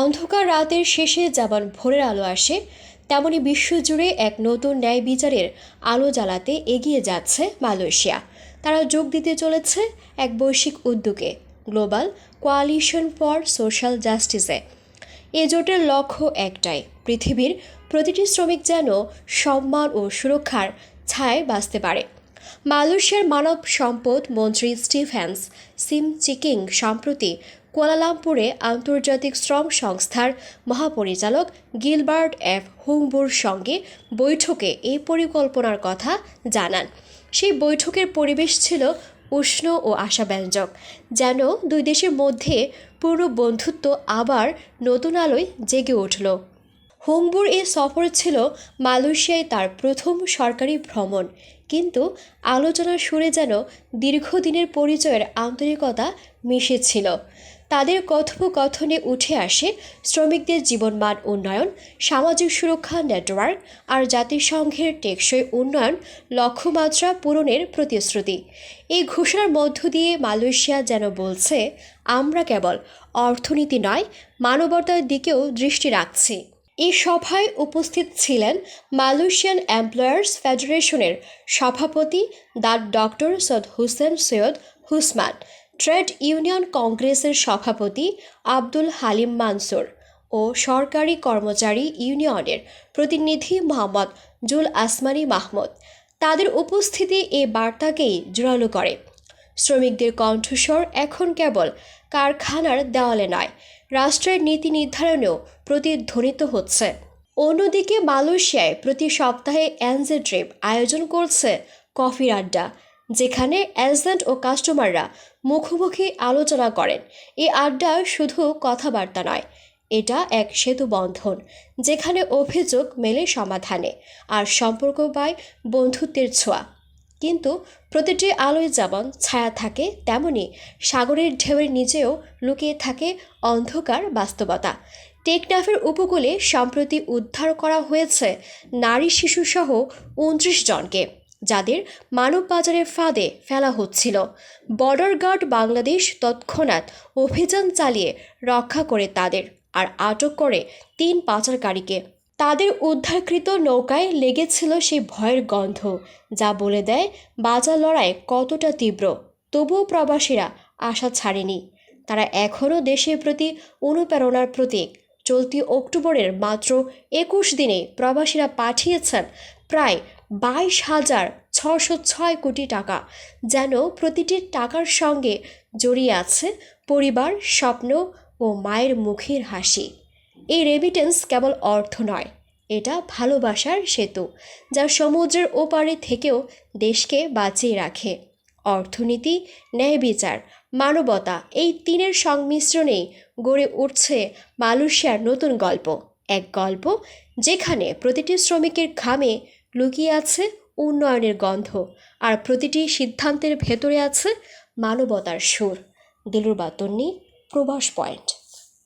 অন্ধকার রাতের শেষে যেমন ভোরের আলো আসে, তেমনি বিশ্বজুড়ে এক নতুন ন্যায় বিচারের আলো জ্বালাতে এগিয়ে যাচ্ছে মালয়েশিয়া। তারা যোগ দিতে চলেছে এক বৈশ্বিক উদ্যোগে, গ্লোবাল কোয়ালিশন ফর সোশ্যাল জাস্টিসে। এ জোটের লক্ষ্য একটাই, পৃথিবীর প্রতিটি শ্রমিক যেন সম্মান ও সুরক্ষার ছায় বাঁচতে পারে। মালয়েশিয়ার মানব সম্পদ মন্ত্রী স্টিফেন্স সিম চিকিং সম্প্রতি কুয়ালালামপুরে আন্তর্জাতিক শ্রম সংস্থার মহাপরিচালক গিলবার্ট এফ হুংবুর সঙ্গে বৈঠকে এই পরিকল্পনার কথা জানান। সেই বৈঠকের পরিবেশ ছিল উষ্ণ ও আশাব্যঞ্জক। যেন দুই দেশের মধ্যে পুরো বন্ধুত্ব আবার নতুন আলোয় জেগে উঠল। হোংবুর এই সফর ছিল মালয়েশিয়ায় তার প্রথম সরকারি ভ্রমণ। কিন্তু আলোচনার সুরে যেন দীর্ঘদিনের পরিচয়ের আন্তরিকতা মিশেছিল। তাদের কথোপকথনে উঠে আসে শ্রমিকদের জীবনমান উন্নয়ন, সামাজিক সুরক্ষা নেটওয়ার্ক আর জাতিসংঘের টেকসই উন্নয়ন লক্ষ্যমাত্রা পূরণের প্রতিশ্রুতি। এই ঘোষণার মধ্য দিয়ে মালয়েশিয়া যেন বলছে, আমরা কেবল অর্থনীতি নয়, মানবতার দিকেও দৃষ্টি রাখছি। এই সভায় উপস্থিত ছিলেন মালয়েশিয়ান এমপ্লয়ার্স ফেডারেশনের সভাপতি দা doctor Syed Hussain Syed Husman, trade union কংগ্রেসের সভাপতি আব্দুল হালিম মানসুর ও সরকারি কর্মচারী ইউনিয়নের প্রতিনিধি মোহাম্মদ জুল আসমানি মাহমুদ। তাদের উপস্থিতি এই বার্তাকেই জোরালো করে। শ্রমিকদের কণ্ঠস্বর এখন কেবল কারখানার দেওয়ালে নয়, রাষ্ট্রের নীতি নির্ধারণেও প্রতিধ্বনিত হচ্ছে। অন্যদিকে মালয়েশিয়ায় প্রতি সপ্তাহে এনজে ট্রিপ আয়োজন করছে কফির আড্ডা, যেখানে এজেন্ট ও কাস্টমাররা মুখোমুখি আলোচনা করেন। এই আড্ডা শুধু কথাবার্তা নয়, এটা এক সেতু বন্ধন, যেখানে অভিযোগ মেলে সমাধানে, আর সম্পর্ক পায় বন্ধুত্বের ছোঁয়া। কিন্তু প্রতিটি আলোয় যেমন ছায়া থাকে, তেমনি সাগরের ঢেউয়ের নিচেও লুকিয়ে থাকে অন্ধকার বাস্তবতা। টেকনাফের উপকূলে সম্প্রতি উদ্ধার করা হয়েছে নারী শিশুসহ উনত্রিশ জনকে, যাদের মানব বাজারের ফাঁদে ফেলা হচ্ছিল। বর্ডার গার্ড বাংলাদেশ তৎক্ষণাৎ অভিযান চালিয়ে রক্ষা করে তাদের, আর আটক করে তিন পাচারকারীকে তাদের উদ্ধারকৃত নৌকায় লেগেছিল সেই ভয়ের গন্ধ, যা বলে দেয় বাজার লড়াই কতটা তীব্র। তবুও প্রবাসীরা আশা ছাড়েনি। তারা এখনও দেশের প্রতি অনুপ্রেরণার প্রতীক। চলতি অক্টোবরের মাত্র একুশ দিনে প্রবাসীরা পাঠিয়েছেন প্রায় বাইশ হাজার ছশো ছয় কোটি টাকা, যেন প্রতিটি টাকার সঙ্গে জড়িয়ে আছে পরিবার, স্বপ্ন ও মায়ের মুখের হাসি। এই রেমিটেন্স কেবল অর্থ নয়, এটা ভালোবাসার সেতু, যা সমুদ্রের ওপারে থেকেও দেশকে বাঁচিয়ে রাখে। অর্থনীতি ন্যায় বিচার মানবতা এই তিনের সংমিশ্রণেই গড়ে উঠছে মালয়েশিয়ার নতুন গল্প। এক গল্প যেখানে প্রতিটি শ্রমিকের ঘামে লুকিয়ে আছে উন্নয়নের গন্ধ আর প্রতিটি সিদ্ধান্তের ভেতরে আছে মানবতার সুর। দিলুর বাতন্নি প্রবাস পয়েন্ট।